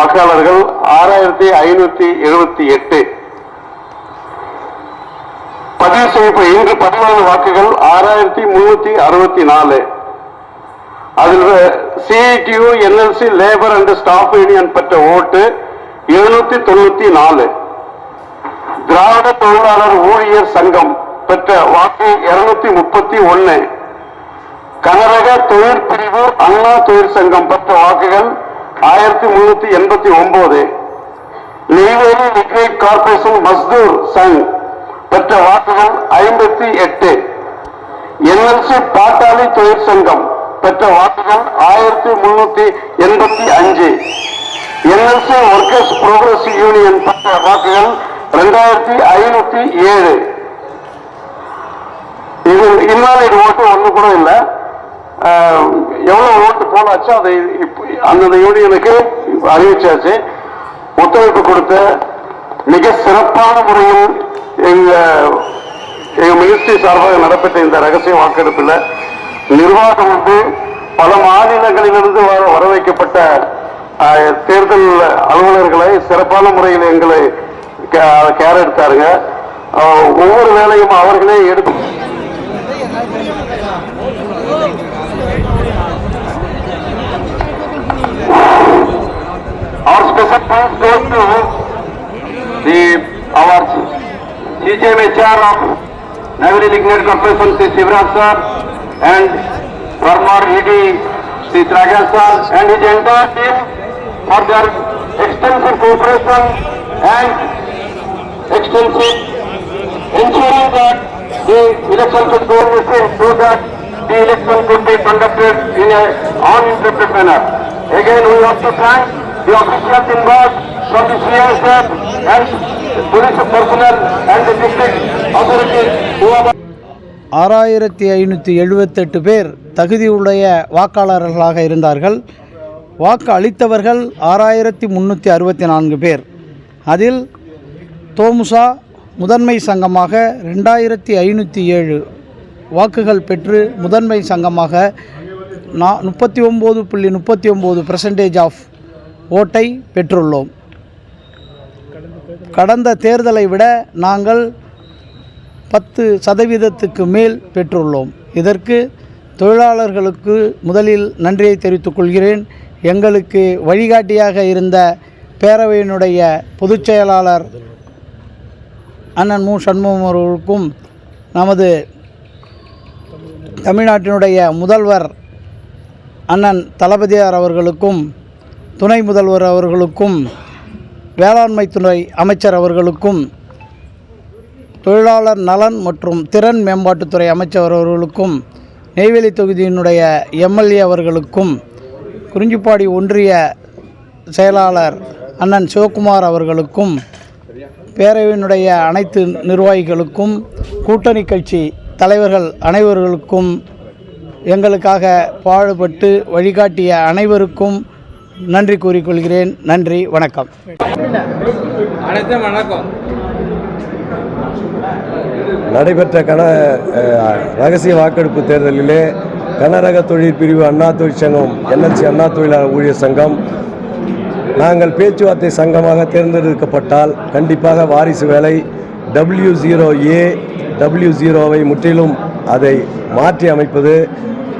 வாக்காளர்கள் ஆறாயிரத்தி ஐநூத்தி எழுபத்தி எட்டு. பதிவு செய்யப்பட்ட இன்று பதிவான வாக்குகள் ஆறாயிரத்தி முன்னூத்தி அறுபத்தி நாலு. அதில் CITU NLC labour and staff union பெற்ற ஓட்டு எழுநூத்தி தொண்ணூத்தி நாலு. திராவிட தொழிலாளர் ஊழியர் சங்கம் பெற்ற வாக்கு இருநூத்தி முப்பத்தி ஒன்னு. கனரக தொழிற்பிரிவு அண்ணா தொழிற்சங்கம் பெற்ற வாக்குகள் ஆயிரத்தி முன்னூத்தி எண்பத்தி ஒன்பது நெய்வேலி லிக்விட் கார்பரேஷன் மஸ்தூர் சங் பெற்ற வாக்குகள் ஐம்பத்தி எட்டு. என்எல்சி பாட்டாளி தொழிற்சங்கம் பெற்ற வாக்குகள் ஆயிரத்தி முன்னூத்தி எண்பத்தி அஞ்சு. என்எல்சி ஒர்க்கர்ஸ் புரோகிரஸ் யூனியன் பெற்ற வாக்குகள் ரெண்டாயிரத்தி ஐநூத்தி ஏழு. இது இன்வாலிட் ஓட்டு ஒன்று கூட இல்லை. எவ்வளவு ஓட்டு போனாச்சோ அதை அந்தந்த யூனியனுக்கு அறிவிச்சாச்சு. ஒத்துழைப்பு கொடுத்த மிக சிறப்பான முறையில் எங்க எங்க மினிஸ்ட்ரி சார்பாக நடைபெற்ற இந்த ரகசிய வாக்கெடுப்பில் நிர்வாகம் வந்து பல மாநிலங்களிலிருந்து வர வர வைக்கப்பட்ட தேர்தல் அலுவலர்களை சிறப்பான முறையில் எங்களை கே- கேர் எடுத்தாருங்க. ஒவ்வொரு வேலையும் அவர்களே எடுத்து CGMHR of Navy Lignite Corporation, Sri Shivraj sir, and former ED, Sri Tragan sir, and his entire team for their extensive cooperation and extensive ensuring that the election could go within so that the election could be conducted in a uninterrupted manner. Again, we have to thank the officials involved from the CSF and police personnel and the district authorities who are ஆறாயிரத்தி ஐநூற்றி எழுபத்தெட்டு பேர் தகுதியுடைய வாக்காளர்களாக இருந்தார்கள். வாக்கு அளித்தவர்கள் ஆறாயிரத்தி முந்நூற்றி அறுபத்தி நான்கு பேர். அதில் தோமுசா முதன்மை சங்கமாக ரெண்டாயிரத்தி ஐநூற்றி ஏழு வாக்குகள் பெற்று முதன்மை சங்கமாக நா முப்பத்தி ஒம்பது புள்ளி முப்பத்தி ஒம்பது பர்சன்டேஜ் ஆஃப் ஓட்டை பெற்றுள்ளோம். கடந்த தேர்தலை விட நாங்கள் பத்து சதவீதத்துக்கு மேல் பெற்றுள்ளோம். இதற்கு தொழிலாளர்களுக்கு முதலில் நன்றியை தெரிவித்துக் கொள்கிறேன். எங்களுக்கு வழிகாட்டியாக இருந்த பேரவையினுடைய பொதுச் செயலாளர் அண்ணன் மு. சண்முகம் அவர்களுக்கும் நமது தமிழ்நாட்டினுடைய முதல்வர் அண்ணன் தளபதியார் அவர்களுக்கும் துணை முதல்வர் அவர்களுக்கும் வேளாண்மை துறை அமைச்சர் அவர்களுக்கும் தொழிலாளர் நலன் மற்றும் திறன் மேம்பாட்டுத்துறை அமைச்சர் அவர்களுக்கும் நெய்வேலி தொகுதியினுடைய எம்எல்ஏ அவர்களுக்கும் குறிஞ்சிப்பாடி ஒன்றிய செயலாளர் அண்ணன் சிவகுமார் அவர்களுக்கும் பேரவையினுடைய அனைத்து நிர்வாகிகளுக்கும் கூட்டணி கட்சி தலைவர்கள் அனைவர்களுக்கும் எங்களுக்காக பாடுபட்டு வழிகாட்டிய அனைவருக்கும் நன்றி கூறிக்கொள்கிறேன். நன்றி வணக்கம் வணக்கம். நடைபெற்ற கன ரகசிய வாக்கெடுப்பு தேர்தலிலே கனரக தொழிற்பிரிவு அண்ணா தொழிற்சங்கம் என்எல்சி அண்ணா தொழிலாளர் ஊழியர் சங்கம் நாங்கள் பேச்சுவார்த்தை சங்கமாக தேர்ந்தெடுக்கப்பட்டால் கண்டிப்பாக வாரிசு வேலை டபிள்யூ ஜீரோ ஏ டபிள்யூ ஜீரோவை முற்றிலும் அதை மாற்றி அமைப்பது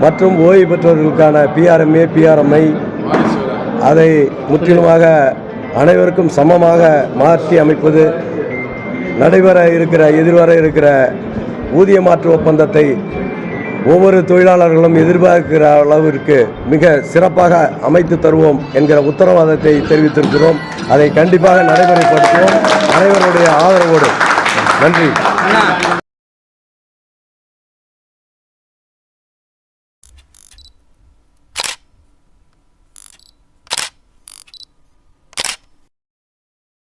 மற்றும் ஓய்வு பெற்றவர்களுக்கான பிஆர்எம்ஏ பிஆர்எம்ஐ அதை முற்றிலுமாக அனைவருக்கும் சமமாக மாற்றி அமைப்பது நடைபெற இருக்கிற எதிர்வர இருக்கிற ஊதிய மாற்று ஒப்பந்தத்தை ஒவ்வொரு தொழிலாளர்களும் எதிர்பார்க்கிற அளவிற்கு மிக சிறப்பாக அமைத்து தருவோம் என்கிற உத்தரவாதத்தை தெரிவித்திருக்கிறோம். அதை கண்டிப்பாக நடைமுறைப்படுத்துவோம். அனைவருடைய ஆதரவோடு. நன்றி.